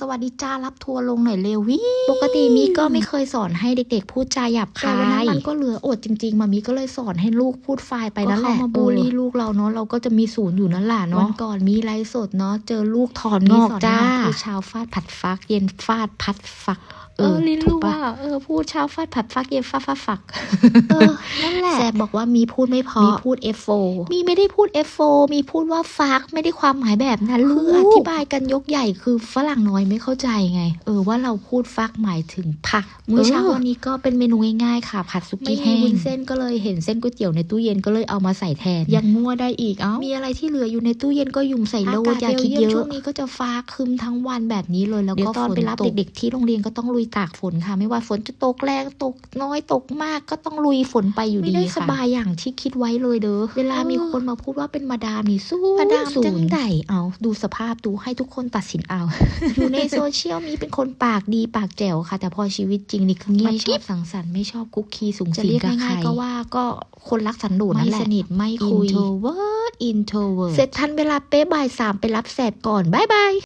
สวัสดีจ้ารับทัวร์ลงหน่อยเร็ววิปกติมีก็ไม่เคยสอนให้เด็กๆ พูดจาหยาบคายวันนั้นมันก็เหลืออดจริงๆมามีก็เลยสอนให้ลูกพูดไฟล์ไปนั่นแหละมาบูลลี่ลูกเราเนาะเราก็จะมีศูนย์อยู่นั่นแหละเนาะวันก่อนมีไลฟ์สดเนาะเจอลูกถอนงอกจ้าพูดเช้าฟาดผัดฟัก เย็นฟาดพัดฟักเออลิ้นรู้ว่าเออพูดเช้าฟาดผัดฟักเย็นฟาดฟาดฟักเออนั่นแหละแซบบอกว่ามีพูดไม่พอมีพูด F4 มีไม่ได้พูด F4 มีพูดว่าฟักไม่ได้ความหมายแบบนั้นคืออธิบายกันยกใหญ่คือฝรั่งน้อยไม่เข้าใจไง เออว่าเราพูดฟักหมายถึงผัก มื้อเช้าวันนี้ก็เป็นเมนูง่ายๆค่ะ ผัดซุกี้แห้งไม่มีวุ้นเส้นก็เลยเห็นเส้นก๋วยเตี๋ยวในตู้เย็นก็เลยเอามาใส่แทน ยังมั่วได้อีกเอ้ามีอะไรที่เหลืออยู่ในตู้เย็นก็ยุ่มใส่โลดอย่าคิดเยอะช่วงนี้ก็จะฟ้าครึมทั้งวันแบบนี้เลยแล้วก็ตอนไปรับเด็กๆที่โรงเรียนก็ต้องลุยตากฝนค่ะ ไม่ว่าฝนจะตกแรงตกน้อยตกมากก็ต้องลุยฝนไปอยู่ดีไม่ได้สบายอย่างที่คิดไว้เลยเด้อเวลามีคนมาพูดว่าเป็นมาดามนี่สู้มาดามจังไดเอาดูสภาพดูให้ทุกคนตัดสินเอาอยู่ในโซเชียลมีเป็นคนปากดีปากแจ๋วค่ะ แต่พอชีวิตจริงนี่คือเงียบไม่ชอบสังสรรค์ไม่ชอบคุกคีสูงสิงกับใครก็ว่าก็คนรักสันโดษนั่นแหละไม่สนิทไม่คุย introvert introvert เสร็จทันเวลาเป๊ะบ่ายสามไปรับแสบก่อนบายบาย